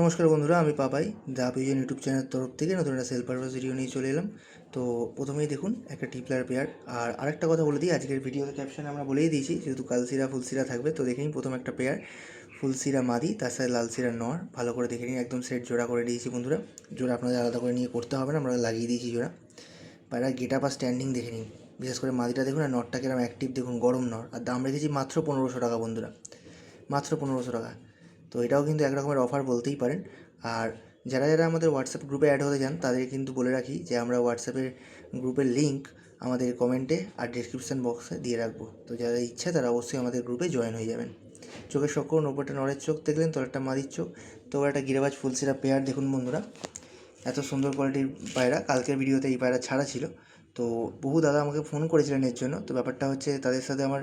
নমস্কার বন্ধুরা, আমি পাপাই দা পিজন ইউটিউব চ্যানেলের তরফ থেকে নতুন একটা সেল পারপাস ভিডিও নিয়ে চলে এলাম। তো প্রথমেই দেখুন, একটা টিপলার পেয়ার। আর আরেকটা কথা বলে দিই, আজকের ভিডিওতে ক্যাপশনে আমরা বলেই দিয়েছি, যেহেতু কালসিরা ফুলসিরা থাকবে, তো দেখে নিন প্রথম একটা পেয়ার। ফুলসিরা মাদি, তার সাথে লালসিরা নর। ভালো করে দেখে নিন, একদম সেট জোড়া করে দিয়েছি বন্ধুরা। জোড়া আপনাদের আলাদা করে নিয়ে করতে হবে না, আমরা লাগিয়ে দিয়েছি জোড়া। পায়রা গেট আপ আর স্ট্যান্ডিং দেখে নিন। বিশেষ করে মাদিটা দেখুন, আর নটটা কিরম অ্যাক্টিভ দেখুন, গরম নর। আর দাম রেখেছি মাত্র পনেরোশো টাকা বন্ধুরা। মাত্র পনেরোশো টাকা। তো এটাও কিন্তু এক রকমের অফার বলতেই পারেন। আর যারা যারা আমাদের হোয়াটসঅ্যাপ গ্রুপে অ্যাড হতে চান তাদের কিন্তু বলে রাখি যে আমরা হোয়াটসঅ্যাপের গ্রুপের লিঙ্ক আমাদের কমেন্টে আর ডিসক্রিপশান বক্সে দিয়ে রাখব। তো যারা ইচ্ছে তারা অবশ্যই আমাদের গ্রুপে জয়েন হয়ে যাবেন। চোখের করুন ওপরটা নড়ের চোখ দেখলেন তো একটা মাদির চোখ। তো একটা গিরেবাজ ফুলসিরা পেয়ার দেখুন বন্ধুরা। এত সুন্দর কোয়ালিটির পায়রা, কালকের ভিডিওতে এই পায়রা ছাড়া ছিল। তো বহু দাদা আমাকে ফোন করেছিলেন এর জন্য। তো ব্যাপারটা হচ্ছে তাদের সাথে আমার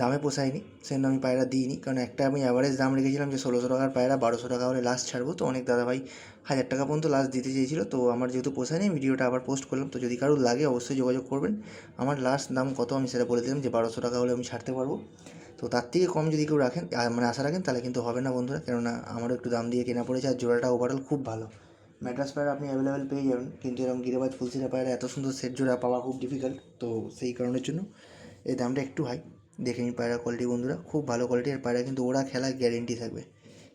দামে পোষায়নি সেজন্য আমি পায়রা দিইনি। কারণ একটা আমি অ্যাভারেজ দাম রেখেছিলাম যে ষোলোশো টাকার পায়রা, বারোশো টাকা হলে লাস্ট ছাড়বো। তো অনেক দাদা ভাই হাজার টাকা পর্যন্ত লাস্ট দিতে চেয়েছিল। তো আমার যেহেতু পোষায়নি ভিডিওটা আবার পোস্ট করলাম। তো যদি কারোর লাগে অবশ্যই যোগাযোগ করবেন। আমার লাস্ট দাম কত আমি সেটা বলে দিলাম যে বারোশো টাকা হলে আমি ছাড়তে পারব। তো তার থেকে কম যদি কেউ রাখেন মানে আশা রাখেন, তাহলে কিন্তু হবে না বন্ধুরা। কেননা আমারও একটু দাম দিয়ে কেনা পড়েছে আর জোড়াটা ওভারঅল খুব ভালো। ম্যাট্রাস পায়রা আপনি অ্যাভেলেবেল পেয়ে যাবেন। কিন্তু এরকম গিরেবাজ ফুলসিরা পায়রা এত সুন্দর সেট জোড়া পাওয়া খুব ডিফিকাল্ট তো সেই কারণের জন্য এই দামটা একটু হাই দেখে নিন পায়রা কোয়ালিটি বন্ধুরা, খুব ভালো কোয়ালিটির পায়রা, কিন্তু ওরা খেলা গ্যারেন্টি থাকবে।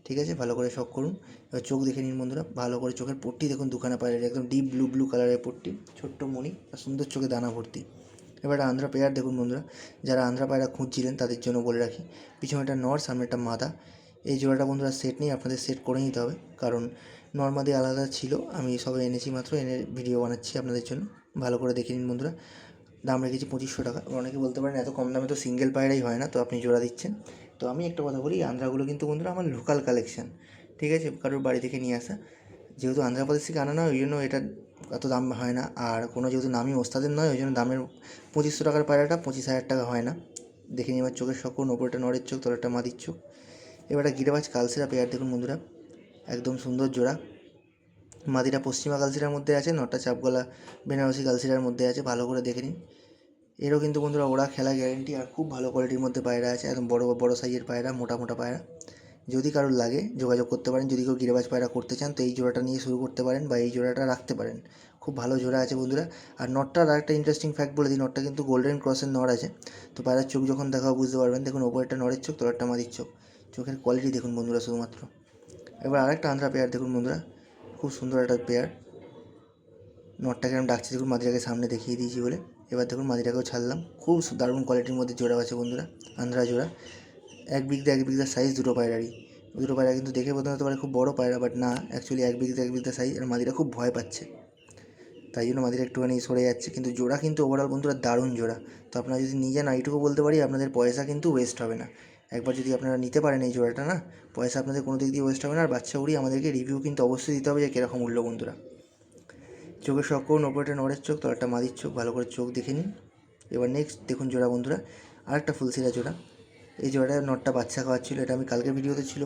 ঠিক আছে? ভালো করে শখ করুন। এবার চোখ দেখে নিন বন্ধুরা, ভালো করে চোখের পট্টি দেখুন দুখানা পায়রা একদম ডিপ ব্লু ব্লু কালারের পট্টি, ছোট্ট মণি, আর সুন্দর চোখে দানা ভর্তি। এবার আন্ধ্রা পেয়ার দেখুন বন্ধুরা, যারা আন্ধ্রা পায়রা খুঁজছিলেন তাদের জন্য বলে রাখি পিছনে একটা নর সামনে একটা মাদা। এই জোড়াটা বন্ধুরা সেট নেই আপনাদের সেট করে নিতে হবে। কারণ নর্মাদি আলাদা ছিল, আমি সবে এনেছি মাত্র, এনে ভিডিও বানাচ্ছি আপনাদের জন্য। ভালো করে দেখে নিন বন্ধুরা। দাম রেখেছি পঁচিশশো টাকা। অনেকে বলতে পারেন, এত কম দামে তো সিঙ্গেল পায়রাই হয় না, তো আপনি জোড়া দিচ্ছেন। তো আমি একটা কথা বলি, আন্ধ্রাগুলো কিন্তু বন্ধুরা আমার লোকাল কালেকশান ঠিক আছে? কারোর বাড়ি থেকে নিয়ে আসা। যেহেতু আন্ধ্রপ্রদেশ থেকে আনা না ওই জন্য এটা এত দাম হয় না। আর কোনো যেহেতু নামি ওস্তাদের নয়, ওই জন্য দামের পঁচিশশো টাকার পায়রাটা পঁচিশ হাজার টাকা হয় না। দেখে নিই এবার চোখের সকন ওপরটা নড়ের চোখ তলাটা মাদির চোখ। এবার একটা গিরাবাজ কালসেরা পেয়ার দেখুন বন্ধুরা। একদম সুন্দর জোড়া। মাদিরা পশ্চিমা কালসিরার মধ্যে আছে নটা চাপগলা বেনারসি কালসিরার মধ্যে আছে, ভালো করে দেখে নিন। এরও কিন্তু বন্ধুরা ওরা খেলা গ্যারেন্টি আর খুব ভালো কোয়ালিটির মধ্যে পায়রা আছে, একদম বড় বড় সাইজের পায়রা, মোটা মোটা পায়রা। যদি কারোর লাগে, যোগাযোগ করতে পারেন। যদি কেউ গিরাবাজ পায়রা করতে চান, তো এই জোড়াটা নিয়ে শুরু করতে পারেন বা এই জোড়াটা রাখতে পারেন। খুব ভালো জোড়া আছে বন্ধুরা। আর নটটার আরেকটা ইন্টারেস্টিং ফ্যাক্ট বলে দিই, নটটা কিন্তু গোল্ডেন ক্রসের নর আছে। তো পায়রার চোখ যখন দেখাও বুঝতে পারবেন। দেখুন, ওপরেরটা নরের চোখ, তোলারটা মাদির চোখ। চোখের কোয়ালিটি দেখুন বন্ধুরা শুধুমাত্র। এবার আরেকটা আন্ধ্রা পেয়ার দেখুন বন্ধুরা, খুব সুন্দর একটা পেয়ার নটটাকে আমি ডাকছি দেখুন, মাদিরাকে সামনে দেখিয়ে দিয়েছি বলে। এবার দেখুন, মাদিরাকেও ছাড়লাম। খুব দারুণ কোয়ালিটির মধ্যে জোড়া আছে বন্ধুরা আন্ধ্রা জোড়া। এক বিঘদা এক বিঘদা সাইজ দুটো পায়রারই। দুটো পায়রা কিন্তু দেখে বোধ হতে পারে খুব বড় পায়রা বাট না অ্যাকচুয়ালি এক বিঘদা এক বিঘদা সাইজ আর মাদিরা খুব ভয় পাচ্ছে। তাই জন্য মাদিরা একটুখানি সরে যাচ্ছে, কিন্তু জোড়া কিন্তু ওভারঅল বন্ধুরা দারুণ জোড়া। তো আপনারা যদি নিয়ে যান এইটুকু বলতে পারি, আপনাদের পয়সা কিন্তু ওয়েস্ট হবে না। একবার যদি আপনারা নিতে পারেন এই জোড়াটা, না? পয়সা আপনাদের কোনো দিক দিয়ে ওয়েস্ট হবে না। আর বাচ্চা উড়ি আমাদেরকে রিভিউ কিন্তু অবশ্যই দিতে হবে যে কীরকম উঠল বন্ধুরা। চোখের শখ করুন ওপরটা নড়ের চোখ তলাটা মাদির চোখ, ভালো করে চোখ দেখে নিন। এবার নেক্সট দেখুন জোড়া বন্ধুরা, আরেকটা ফুলসিরা জোড়া। এই জোড়াটা নটটা বাচ্চা খাওয়াচ্ছিল, এটা আমি কালকের ভিডিওতে ছিল।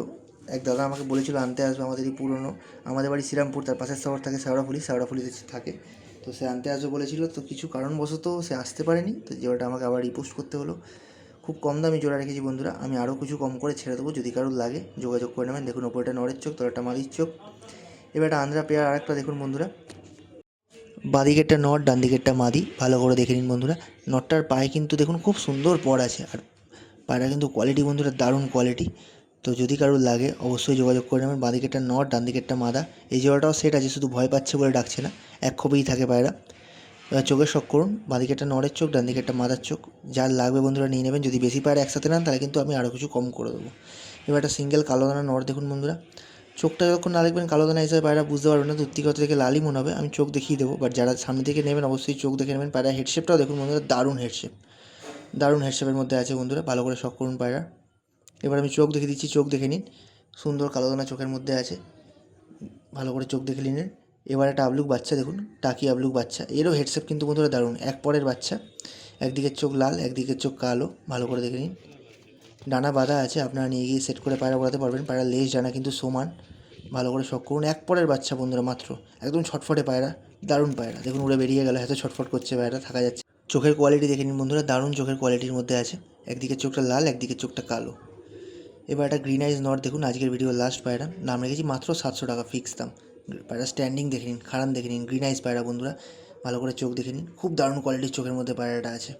এক দাদা আমাকে বলেছিল, আনতে আসবে আমাদের এই পুরনো। আমাদের বাড়ি শ্রীরামপুর, তার পাশের শহর থাকে শেওড়াফুলি, শেওড়াফুলিতে থাকে। তো সে আনতে আসবে বলেছিল, তো কিছু কারণবশত সে আসতে পারেনি। তো জোড়াটা আমাকে আবার রিপোস্ট করতে হলো। খুব কম দামি জোড়া রেখেছি বন্ধুরা। আমি আরও কিছু কম করে ছেড়ে দেবো, যদি কারোর লাগে, যোগাযোগ করে নেবেন। দেখুন ওপরটা নরের চোখ, তলাটা মাদির চোখ। এবার একটা আন্ধ্রা পেয়ার আরেকটা দেখুন বন্ধুরা। বাঁদিকেরটা নট ডান দিকেরটা মাদি। ভালো করে দেখে নিন বন্ধুরা। নটটার পায়ে কিন্তু দেখুন, খুব সুন্দর পর আছে। আর পায়রা কিন্তু কোয়ালিটি বন্ধুরা, দারুণ কোয়ালিটি তো যদি কারোর লাগে, অবশ্যই যোগাযোগ করে নেবেন। বাঁদিকেরটা নট ডান দিকেরটা মাদা। এই জোড়াটাও সেট আছে, শুধু ভয় পাচ্ছে বলে ডাকছে না। এক খোপেই থাকে পায়রা। এবার চোখের শখ করুন, বাঁদিকেরটা নড়ের চোখ ডান দিকে একটা মাদার চোখ। যার লাগবে বন্ধুরা নিয়ে নেবেন। যদি বেশি পায়রা একসাথে নেন, তাহলে কিন্তু আমি আরও কিছু কম করে দেবো। এবার একটা সিঙ্গেল কালো দানা নড় দেখুন বন্ধুরা। চোখটা যখন না দেখবেন, কালো দানা হিসাবে পায়রা বুঝতে পারবেন না দূর থেকে লালই মনে হবে। আমি চোখ দেখিয়ে দেবো বাট যারা সামনে থেকে নেবেন, অবশ্যই চোখ দেখে নেবেন। পায়রা হেডশেপটাও দেখুন বন্ধুরা, দারুণ হেডশেপ দারুণ হেডশেপের মধ্যে আছে বন্ধুরা, ভালো করে শখ করুন পায়রা। এবার আমি চোখ দেখে দিচ্ছি, চোখ দেখে নিন। সুন্দর কালো দানা চোখের মধ্যে আছে। ভালো করে চোখ দেখে নিন। এবার একটা আবলুক বাচ্চা দেখুন, টাকি আবলুক বাচ্চা। এরও হেডসেপ কিন্তু বন্ধুরা দারুণ, এক পরের বাচ্চা। একদিকের চোখ লাল একদিকের চোখ কালো, ভালো করে দেখে নিন। ডানা বাঁধা আছে, আপনারা নিয়ে গিয়ে সেট করে পায়রা বলাতে পারবেন। পায়রা লেজ ডানা কিন্তু সমান, ভালো করে শখ করুন। এক পরের বাচ্চা বন্ধুরা মাত্র, একদম ছটফটে পায়রা, দারুণ পায়রা। দেখুন উড়ে বেরিয়ে গেল, এত ছটফট করছে পায়রা থাকা যাচ্ছে। চোখের কোয়ালিটি দেখে নিন বন্ধুরা, দারুণ চোখের কোয়ালিটির মধ্যে আছে। একদিকের চোখটা লাল একদিকের চোখটা কালো। এবার একটা গ্রিন আইজ নট দেখুন, আজকের ভিডিও লাস্ট পায়রা। নাম রেখেছি মাত্র সাতশো টাকা ফিক্স দাম। পায়রা স্ট্যান্ডিং দেখে নিন, খাড়ান দেখে নিন গ্রিন আইস পায়রা বন্ধুরা, ভালো করে চোখ দেখে নিন। খুব দারুণ কোয়ালিটির চোখের মধ্যে পায়রাটা আছে।